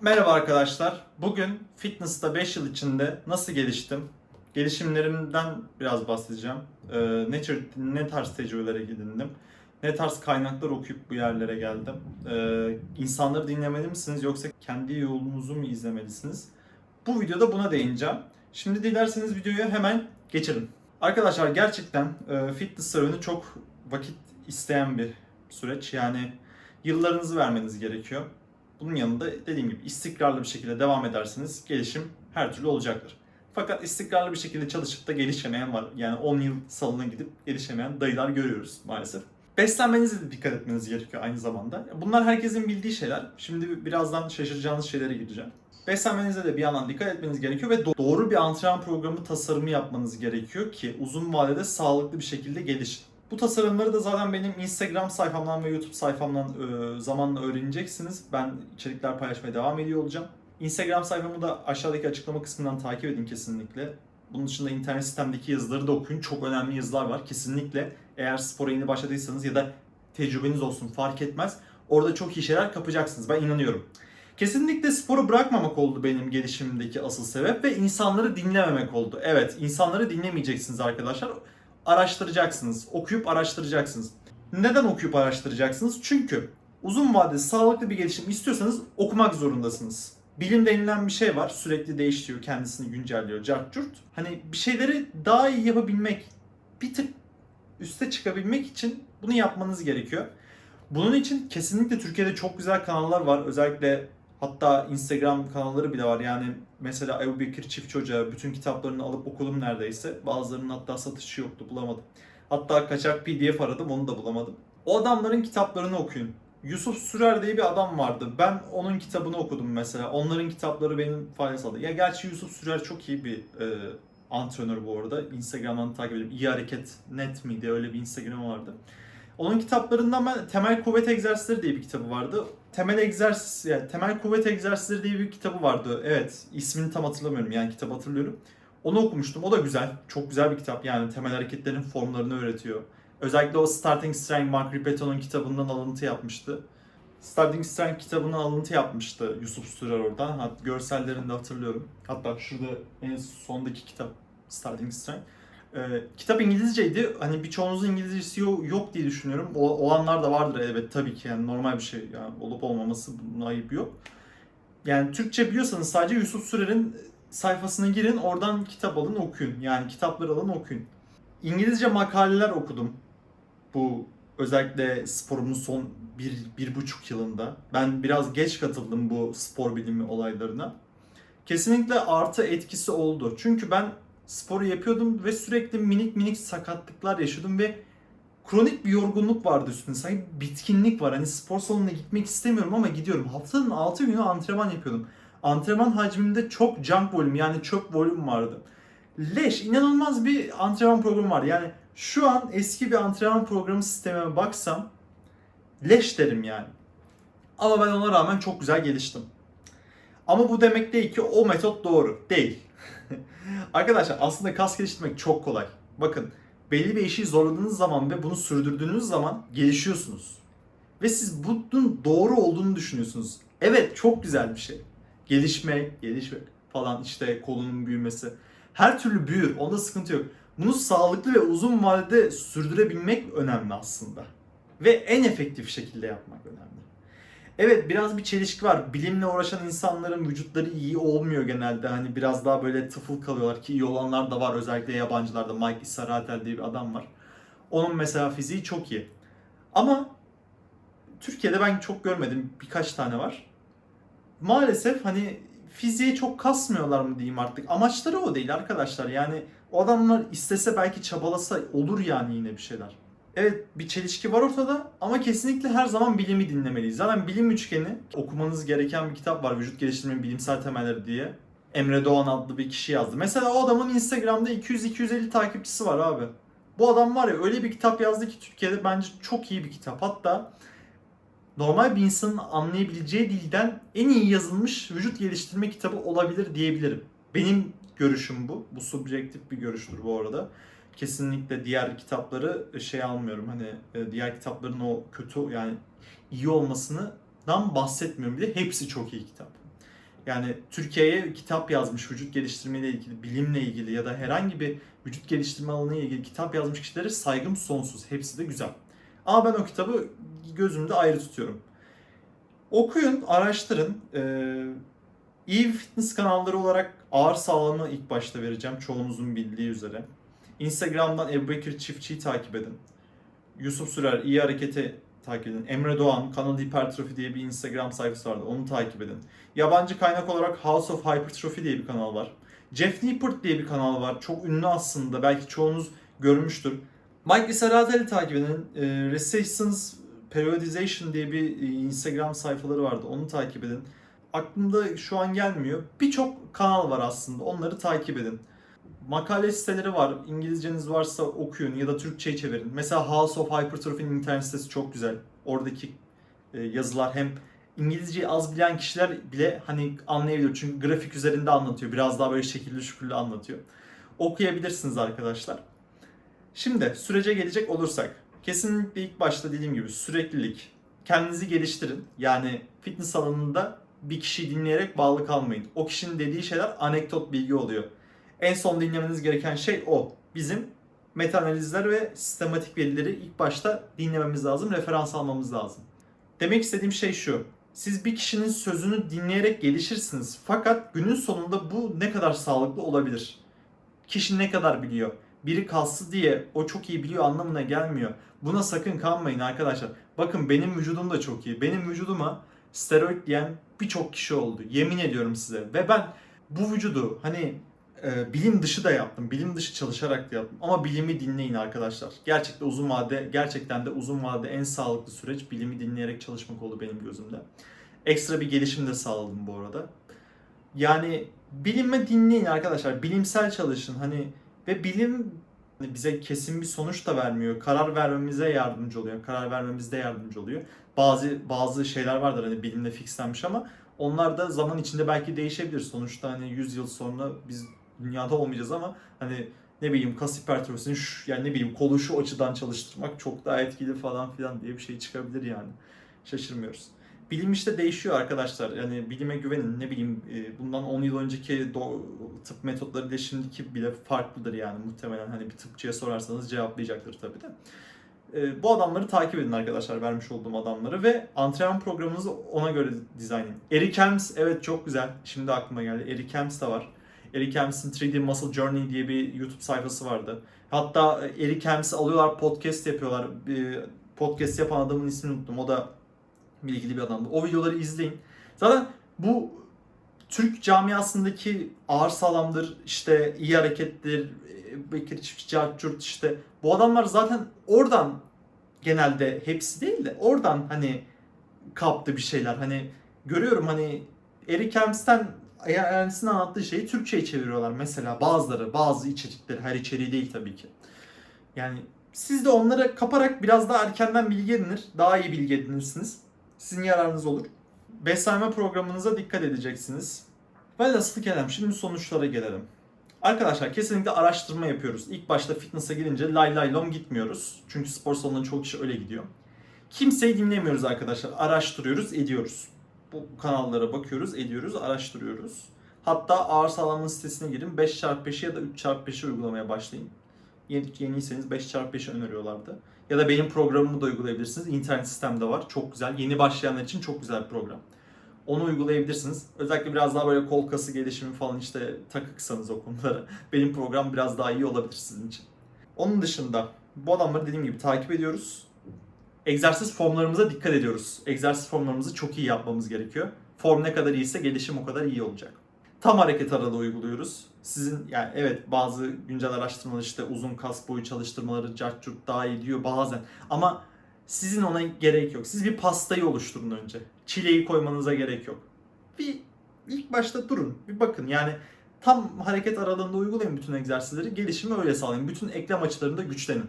Merhaba arkadaşlar. Bugün fitness'ta 5 yıl içinde nasıl geliştim? Gelişimlerimden biraz bahsedeceğim. Ee, ne, ne tarz tecrübelere edindim? Ne tarz kaynaklar okuyup bu yerlere geldim? Ee, insanları dinlemeli misiniz yoksa kendi yolunuzu mu izlemelisiniz? Bu videoda buna değineceğim. Şimdi dilerseniz videoya hemen geçelim. Arkadaşlar gerçekten e, fitness serüveni çok vakit isteyen bir süreç. Yani yıllarınızı vermeniz gerekiyor. Bunun yanında dediğim gibi istikrarlı bir şekilde devam ederseniz gelişim her türlü olacaktır. Fakat istikrarlı bir şekilde çalışıp da gelişemeyen var. Yani 10 yıl salona gidip gelişemeyen dayılar görüyoruz maalesef. Beslenmenize de dikkat etmeniz gerekiyor aynı zamanda. Bunlar herkesin bildiği şeyler. Şimdi birazdan şaşıracağınız şeylere gideceğim. Beslenmenize de bir yandan dikkat etmeniz gerekiyor ve do- doğru bir antrenman programı tasarımı yapmanız gerekiyor ki uzun vadede sağlıklı bir şekilde gelişin. Bu tasarımları da zaten benim Instagram sayfamdan ve YouTube sayfamdan e, zamanla öğreneceksiniz. Ben içerikler paylaşmaya devam ediyor olacağım. Instagram sayfamı da aşağıdaki açıklama kısmından takip edin kesinlikle. Bunun dışında internet sistemdeki yazıları da okuyun. Çok önemli yazılar var. Kesinlikle eğer spora yeni başladıysanız ya da tecrübeniz olsun fark etmez. Orada çok iyi şeyler kapacaksınız. Ben inanıyorum. Kesinlikle sporu bırakmamak oldu benim gelişimimdeki asıl sebep ve insanları dinlememek oldu. Evet, insanları dinlemeyeceksiniz arkadaşlar. Araştıracaksınız, okuyup araştıracaksınız. Neden okuyup araştıracaksınız? Çünkü uzun vadede sağlıklı bir gelişim istiyorsanız okumak zorundasınız. Bilim denilen bir şey var. Sürekli değiştiriyor, kendisini güncelliyor, cart curt. Hani bir şeyleri daha iyi yapabilmek, bir tık üste çıkabilmek için bunu yapmanız gerekiyor. Bunun için kesinlikle Türkiye'de çok güzel kanallar var. Özellikle hatta Instagram kanalları bile var. Yani mesela Ebu Bekir Çiftçi Hoca bütün kitaplarını alıp okudum neredeyse. Bazılarının hatta satışı yoktu bulamadım. Hatta kaçak pdf aradım onu da bulamadım. O adamların kitaplarını okuyun. Yusuf Sürer diye bir adam vardı. Ben onun kitabını okudum mesela. Onların kitapları benim fayda sağladı. Ya gerçi Yusuf Sürer çok iyi bir e, antrenör bu arada. Instagram'dan takip ediyorum. İyi Hareket Net miydi? Öyle bir Instagram vardı. Onun kitaplarından ben Temel Kuvvet Egzersizleri diye bir kitabı vardı. Temel egzersiz yani Temel Kuvvet Egzersizleri diye bir kitabı vardı. Evet, ismini tam hatırlamıyorum yani kitabı hatırlıyorum. Onu okumuştum. O da güzel. Çok güzel bir kitap. Yani temel hareketlerin formlarını öğretiyor. Özellikle o Starting Strength Mark Ripetto'nun kitabından alıntı yapmıştı. Starting Strength kitabından alıntı yapmıştı Yusuf Sürer oradan. Hat, görsellerini de hatırlıyorum. Hatta şurada en sondaki kitap Starting Strength. Ee, kitap İngilizceydi. Hani birçoğunuzun İngilizcesi yo- yok diye düşünüyorum. O, olanlar da vardır elbet tabii ki. Yani normal bir şey. Yani olup olmaması bunun ayıp yok. Yani Türkçe biliyorsanız sadece Yusuf Sürer'in sayfasına girin. Oradan kitap alın okuyun. Yani kitapları alın okuyun. İngilizce makaleler okudum. Bu özellikle sporumun son bir, bir buçuk yılında. Ben biraz geç katıldım bu spor bilimi olaylarına. Kesinlikle artı etkisi oldu. Çünkü ben sporu yapıyordum ve sürekli minik minik sakatlıklar yaşıyordum ve kronik bir yorgunluk vardı üstünde. Sanki bitkinlik var. Hani spor salonuna gitmek istemiyorum ama gidiyorum. Haftanın 6 günü antrenman yapıyordum. Antrenman hacmimde çok junk volume yani çöp volüm vardı. Leş inanılmaz bir antrenman programı var. Yani şu an eski bir antrenman programı sistemime baksam leş derim yani. Ama ben ona rağmen çok güzel geliştim. Ama bu demek değil ki o metot doğru. Değil. Arkadaşlar aslında kas geliştirmek çok kolay. Bakın belli bir işi zorladığınız zaman ve bunu sürdürdüğünüz zaman gelişiyorsunuz. Ve siz bunun doğru olduğunu düşünüyorsunuz. Evet çok güzel bir şey. Gelişme, gelişme falan işte kolunun büyümesi. Her türlü büyür. Onda sıkıntı yok. Bunu sağlıklı ve uzun vadede sürdürebilmek önemli aslında. Ve en efektif şekilde yapmak önemli. Evet biraz bir çelişki var. Bilimle uğraşan insanların vücutları iyi olmuyor genelde. Hani biraz daha böyle tıfıl kalıyorlar ki iyi olanlar da var. Özellikle yabancılarda Mike Isaratel diye bir adam var. Onun mesela fiziği çok iyi. Ama Türkiye'de ben çok görmedim. Birkaç tane var. Maalesef hani fiziğe çok kasmıyorlar mı diyeyim artık. Amaçları o değil arkadaşlar. Yani o adamlar istese belki çabalasa olur yani yine bir şeyler. Evet bir çelişki var ortada ama kesinlikle her zaman bilimi dinlemeliyiz. Zaten bilim üçgeni okumanız gereken bir kitap var. Vücut geliştirmenin bilimsel temelleri diye. Emre Doğan adlı bir kişi yazdı. Mesela o adamın Instagram'da 200-250 takipçisi var abi. Bu adam var ya öyle bir kitap yazdı ki Türkiye'de bence çok iyi bir kitap. Hatta normal bir insanın anlayabileceği dilden en iyi yazılmış vücut geliştirme kitabı olabilir diyebilirim. Benim görüşüm bu. Bu subjektif bir görüştür bu arada. Kesinlikle diğer kitapları şey almıyorum. Hani e, diğer kitapların o kötü yani iyi olmasından bahsetmiyorum bile. Hepsi çok iyi kitap. Yani Türkiye'ye kitap yazmış vücut geliştirme ile ilgili, bilimle ilgili ya da herhangi bir vücut geliştirme alanı ile ilgili kitap yazmış kişilere saygım sonsuz. Hepsi de güzel. Ama ben o kitabı gözümde ayrı tutuyorum. Okuyun, araştırın. Ee, iyi fitness kanalları olarak ağır sağlamı ilk başta vereceğim. Çoğunuzun bildiği üzere. Instagram'dan Ebu Bekir Çiftçi'yi takip edin. Yusuf Sürer iyi hareketi takip edin. Emre Doğan Kanal Hypertrophy diye bir Instagram sayfası vardı. Onu takip edin. Yabancı kaynak olarak House of Hypertrophy diye bir kanal var. Jeff Nippert diye bir kanal var. Çok ünlü aslında. Belki çoğunuz görmüştür. Mike Isaradeli takip edin. E, Resistance Periodization diye bir e, Instagram sayfaları vardı. Onu takip edin. Aklımda şu an gelmiyor. Birçok kanal var aslında. Onları takip edin. Makale siteleri var. İngilizceniz varsa okuyun ya da Türkçe'ye çevirin. Mesela House of Hypertrophy'nin internet sitesi çok güzel. Oradaki e, yazılar hem İngilizceyi az bilen kişiler bile hani anlayabiliyor. Çünkü grafik üzerinde anlatıyor. Biraz daha böyle şekilli şükürlü anlatıyor. Okuyabilirsiniz arkadaşlar. Şimdi sürece gelecek olursak. Kesinlikle ilk başta dediğim gibi süreklilik. Kendinizi geliştirin. Yani fitness alanında bir kişiyi dinleyerek bağlı kalmayın. O kişinin dediği şeyler anekdot bilgi oluyor. En son dinlemeniz gereken şey o. Bizim meta analizler ve sistematik verileri ilk başta dinlememiz lazım, referans almamız lazım. Demek istediğim şey şu. Siz bir kişinin sözünü dinleyerek gelişirsiniz. Fakat günün sonunda bu ne kadar sağlıklı olabilir? Kişi ne kadar biliyor? Biri kalsı diye o çok iyi biliyor anlamına gelmiyor. Buna sakın kanmayın arkadaşlar. Bakın benim vücudum da çok iyi. Benim vücuduma steroid diyen birçok kişi oldu. Yemin ediyorum size. Ve ben bu vücudu hani e, bilim dışı da yaptım. Bilim dışı çalışarak da yaptım. Ama bilimi dinleyin arkadaşlar. Gerçekten uzun vade, gerçekten de uzun vade en sağlıklı süreç bilimi dinleyerek çalışmak oldu benim gözümde. Ekstra bir gelişim de sağladım bu arada. Yani bilime dinleyin arkadaşlar. Bilimsel çalışın. Hani ve bilim hani bize kesin bir sonuç da vermiyor. Karar vermemize yardımcı oluyor. Karar vermemizde yardımcı oluyor. Bazı bazı şeyler vardır hani bilimde fixlenmiş ama onlar da zaman içinde belki değişebilir. Sonuçta hani 100 yıl sonra biz dünyada olmayacağız ama hani ne bileyim kas hipertrofisini şu, yani ne bileyim kolu şu açıdan çalıştırmak çok daha etkili falan filan diye bir şey çıkabilir yani. Şaşırmıyoruz. Bilim işte değişiyor arkadaşlar. Yani bilime güvenin. Ne bileyim e, bundan 10 yıl önceki tıp metotları ile şimdiki bile farklıdır yani muhtemelen. Hani bir tıpçıya sorarsanız cevaplayacaktır tabii de. E, Bu adamları takip edin arkadaşlar vermiş olduğum adamları ve antrenman programınızı ona göre dizayn edin. Eric Helms evet çok güzel. Şimdi aklıma geldi. Eric Helms de var. Eric Helms'in 3D Muscle Journey diye bir YouTube sayfası vardı. Hatta Eric Helms'i alıyorlar podcast yapıyorlar. Bir Podcast yapan adamın ismini unuttum. O da bilgili bir adamdı. O videoları izleyin. Zaten bu Türk camiasındaki ağır sağlamdır, işte iyi harekettir, e, Bekir Çiftçi, Cartçurt işte bu adamlar zaten oradan genelde hepsi değil de oradan hani kaptı bir şeyler. Hani görüyorum hani Eric Helms'ten kendisinin anlattığı şeyi Türkçe'ye çeviriyorlar mesela bazıları, bazı içerikleri, her içeriği değil tabii ki. Yani siz de onlara kaparak biraz daha erkenden bilgi edinir, daha iyi bilgi edinirsiniz. Sizin yararınız olur. Beslenme programınıza dikkat edeceksiniz. Velhasıl kelam şimdi sonuçlara gelelim. Arkadaşlar kesinlikle araştırma yapıyoruz. İlk başta fitness'a girince lay lay lom gitmiyoruz. Çünkü spor salonunda çok kişi öyle gidiyor. Kimseyi dinlemiyoruz arkadaşlar. Araştırıyoruz, ediyoruz. Bu kanallara bakıyoruz, ediyoruz, araştırıyoruz. Hatta ağır sağlamlığın sitesine girin 5x5'i ya da 3x5'i uygulamaya başlayın. Yeni, yeniyseniz 5x5'i öneriyorlardı. Ya da benim programımı da uygulayabilirsiniz. İnternet sistemde var. Çok güzel. Yeni başlayanlar için çok güzel bir program. Onu uygulayabilirsiniz. Özellikle biraz daha böyle kol kası gelişimi falan işte takıksanız o konulara. Benim program biraz daha iyi olabilir sizin için. Onun dışında bu adamları dediğim gibi takip ediyoruz. Egzersiz formlarımıza dikkat ediyoruz. Egzersiz formlarımızı çok iyi yapmamız gerekiyor. Form ne kadar iyiyse gelişim o kadar iyi olacak. Tam hareket aralığı uyguluyoruz. Sizin yani evet bazı güncel araştırmalar işte uzun kas boyu çalıştırmaları cart daha iyi diyor bazen. Ama sizin ona gerek yok. Siz bir pastayı oluşturun önce. Çileği koymanıza gerek yok. Bir ilk başta durun. Bir bakın yani tam hareket aralığında uygulayın bütün egzersizleri. Gelişimi öyle sağlayın. Bütün eklem açılarında güçlenin.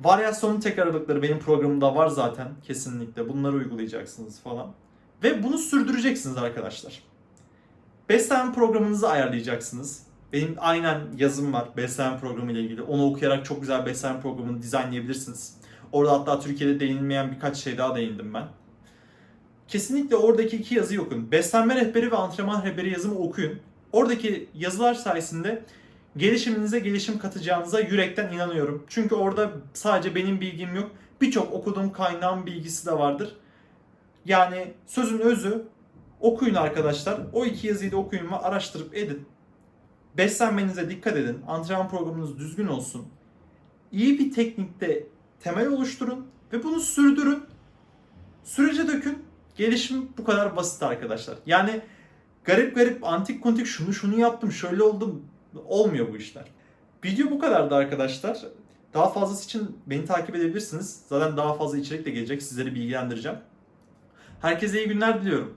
Varyasyonun tek aralıkları benim programımda var zaten kesinlikle. Bunları uygulayacaksınız falan. Ve bunu sürdüreceksiniz arkadaşlar. Beslenme programınızı ayarlayacaksınız. Benim aynen yazım var beslenme programı ile ilgili. Onu okuyarak çok güzel beslenme programını dizaynlayabilirsiniz. Orada hatta Türkiye'de değinilmeyen birkaç şey daha değindim ben. kesinlikle oradaki iki yazıyı okuyun. Beslenme rehberi ve antrenman rehberi yazımı okuyun. Oradaki yazılar sayesinde gelişiminize gelişim katacağınıza yürekten inanıyorum. Çünkü orada sadece benim bilgim yok. Birçok okuduğum kaynağın bilgisi de vardır. Yani sözün özü okuyun arkadaşlar. O iki yazıyı da okuyun ve araştırıp edin. Beslenmenize dikkat edin. Antrenman programınız düzgün olsun. İyi bir teknikte temel oluşturun ve bunu sürdürün. Sürece dökün. Gelişim bu kadar basit arkadaşlar. Yani garip garip antik kontik şunu şunu yaptım şöyle oldum olmuyor bu işler. Video bu kadardı arkadaşlar. Daha fazlası için beni takip edebilirsiniz. Zaten daha fazla içerik de gelecek. Sizleri bilgilendireceğim. Herkese iyi günler diliyorum.